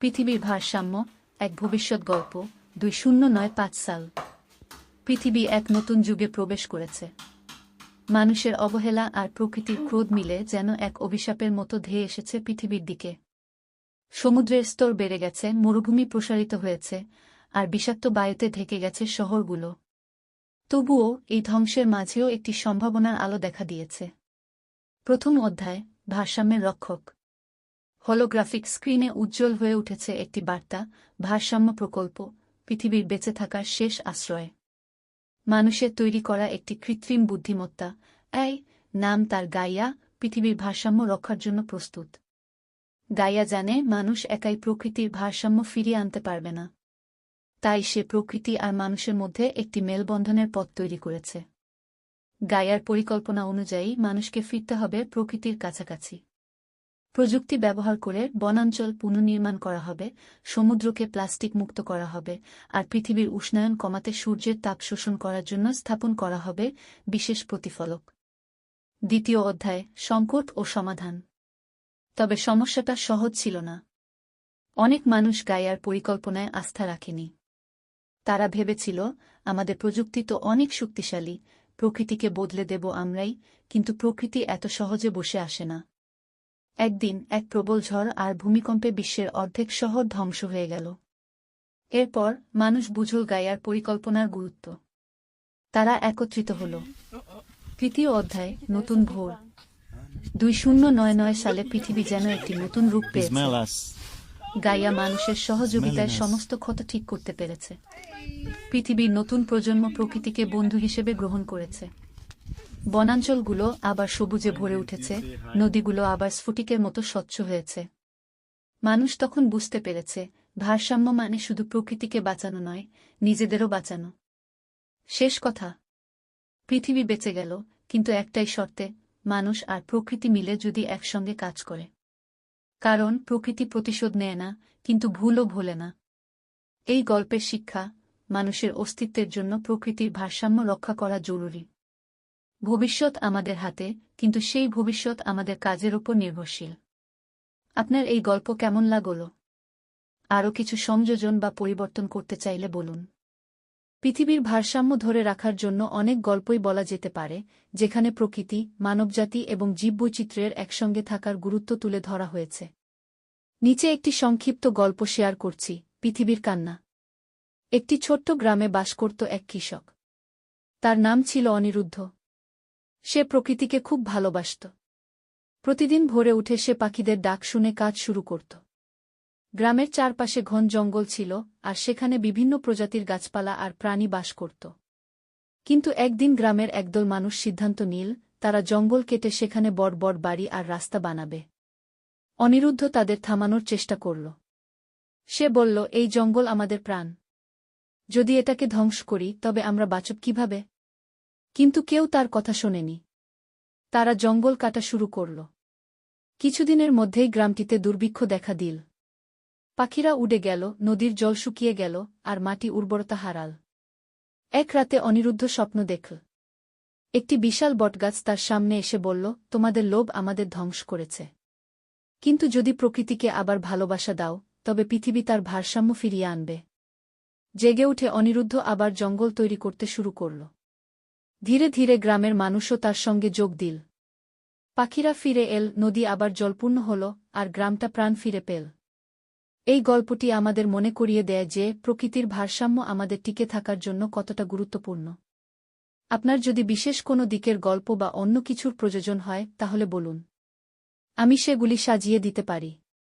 পৃথিবীর ভারসাম্য, এক ভবিষ্যৎ গল্প, দুই শূন্য নয় পাঁচ সাল। পৃথিবী এক নতুন যুগে প্রবেশ করেছে। মানুষের অবহেলা আর প্রকৃতির ক্রোধ মিলে যেন এক অভিশাপের মতো ধেয়ে এসেছে পৃথিবীর দিকে। সমুদ্রের স্তর বেড়ে গেছে, মরুভূমি প্রসারিত হয়েছে, আর বিষাক্ত বায়ুতে ঢেকে গেছে শহরগুলো। তবুও এই ধ্বংসের মাঝেও একটি সম্ভাবনার আলো দেখা দিয়েছে। প্রথম অধ্যায়, ভারসাম্যের রক্ষক। হলোগ্রাফিক স্ক্রিনে উজ্জ্বল হয়ে উঠেছে একটি বার্তা, ভারসাম্য প্রকল্প, পৃথিবীর বেঁচে থাকার শেষ আশ্রয়। মানুষের তৈরি করা একটি কৃত্রিম বুদ্ধিমত্তা, এই নাম তার গাইয়া পৃথিবীর ভারসাম্য রক্ষার জন্য প্রস্তুত। গাইয়া জানে মানুষ একাই প্রকৃতির ভারসাম্য ফিরিয়ে আনতে পারবে না। তাই সে প্রকৃতি আর মানুষের মধ্যে একটি মেলবন্ধনের পথ তৈরি করেছে। গায়ার পরিকল্পনা অনুযায়ী মানুষকে ফিরতে হবে প্রকৃতির কাছাকাছি। প্রযুক্তি ব্যবহার করে বনাঞ্চল পুনর্নির্মাণ করা হবে, সমুদ্রকে প্লাস্টিক মুক্ত করা হবে, আর পৃথিবীর উষ্ণায়ন কমাতে সূর্যের তাপ শোষণ করার জন্য স্থাপন করা হবে বিশেষ প্রতিফলক। দ্বিতীয় অধ্যায়, সংকট ও সমাধান। তবে সমস্যাটা সহজ ছিল না। অনেক মানুষ গায়ার পরিকল্পনায় আস্থা রাখেনি। তারা ভেবেছিল, আমাদের প্রযুক্তি তো অনেক শক্তিশালী, প্রকৃতিকে বদলে দেব আমরাই, কিন্তু প্রকৃতি এত সহজে বসে আসে না। একদিন এক প্রবল ঝড় আর ভূমিকম্পে বিশ্বের অর্ধেক শহর ধ্বংস হয়ে গেল। এরপর মানুষ বুঝল গায়ার পরিকল্পনার গুরুত্ব। তারা একত্রিত হল। তৃতীয় অধ্যায় নতুন ভোর। দুই শূন্য নয় নয় সালে পৃথিবী যেন একটি নতুন রূপ পেয়েছে। গাইয়া মানুষের সহযোগিতায় সমস্ত ক্ষত ঠিক করতে পেরেছে। পৃথিবীর নতুন প্রজন্ম প্রকৃতিকে বন্ধু হিসেবে গ্রহণ করেছে। বনাঞ্চলগুলো আবার সবুজে ভরে উঠেছে, নদীগুলো আবার স্ফটিকের মতো স্বচ্ছ হয়েছে। মানুষ তখন বুঝতে পেরেছে, ভারসাম্য মানে শুধু প্রকৃতিকে বাঁচানো নয়, নিজেদেরও বাঁচানো। শেষ কথা, পৃথিবী বেঁচে গেল, কিন্তু একটাই শর্তে, মানুষ আর প্রকৃতি মিলে যদি একসঙ্গে কাজ করে। কারণ প্রকৃতি প্রতিশোধ নেয় না, কিন্তু ভুলও ভোলে না। এই গল্পের শিক্ষা, মানুষের অস্তিত্বের জন্য প্রকৃতির ভারসাম্য রক্ষা করা জরুরি। ভবিষ্যৎ আমাদের হাতে, কিন্তু সেই ভবিষ্যৎ আমাদের কাজের ওপর নির্ভরশীল। আপনার এই গল্প কেমন লাগল? আরও কিছু সংযোজন বা পরিবর্তন করতে চাইলে বলুন। পৃথিবীর ভারসাম্য ধরে রাখার জন্য অনেক গল্পই বলা যেতে পারে, যেখানে প্রকৃতি, মানবজাতি এবং জীববৈচিত্র্যের একসঙ্গে থাকার গুরুত্ব তুলে ধরা হয়েছে। নিচে একটি সংক্ষিপ্ত গল্প শেয়ার করছি, পৃথিবীর কান্না। একটি ছোট্ট গ্রামে বাস করত এক কৃষক। তার নাম ছিল অনিরুদ্ধ। সে প্রকৃতিকে খুব ভালোবাসত। প্রতিদিন ভোরে উঠে সে পাখিদের ডাক শুনে কাজ শুরু করত। গ্রামের চারপাশে ঘন জঙ্গল ছিল আর সেখানে বিভিন্ন প্রজাতির গাছপালা আর প্রাণী বাস করত। কিন্তু একদিন গ্রামের একদল মানুষ সিদ্ধান্ত নিল, তারা জঙ্গল কেটে সেখানে বড় বড় বাড়ি আর রাস্তা বানাবে। অনিরুদ্ধ তাদের থামানোর চেষ্টা করল। সে বলল, এই জঙ্গল আমাদের প্রাণ। যদি এটাকে ধ্বংস করি, তবে আমরা বাঁচব কীভাবে? কিন্তু কেউ তার কথা শোনেনি। তারা জঙ্গল কাটা শুরু করল। কিছুদিনের মধ্যেই গ্রামটিতে দুর্ভিক্ষ দেখা দিল। পাখিরা উড়ে গেল, নদীর জল শুকিয়ে গেল, আর মাটি উর্বরতা হারাল। এক রাতে অনিরুদ্ধ স্বপ্ন দেখল। একটি বিশাল বটগাছ তার সামনে এসে বলল, তোমাদের লোভ আমাদের ধ্বংস করেছে। কিন্তু যদি প্রকৃতিকে আবার ভালোবাসা দাও, তবে পৃথিবী তার ভারসাম্য ফিরিয়ে আনবে। জেগে উঠে অনিরুদ্ধ আবার জঙ্গল তৈরি করতে শুরু করল। ধীরে ধীরে গ্রামের মানুষও তার সঙ্গে যোগ দিল। পাখিরা ফিরে এল, নদী আবার জলপূর্ণ হল, আর গ্রামটা প্রাণ ফিরে পেল। এই গল্পটি আমাদের মনে করিয়ে দেয় যে প্রকৃতির ভারসাম্য আমাদের টিকে থাকার জন্য কতটা গুরুত্বপূর্ণ। আপনার যদি বিশেষ কোনো দিকের গল্প বা অন্য কিছুর প্রয়োজন হয়, তাহলে বলুন। আমি সেগুলি সাজিয়ে দিতে পারি।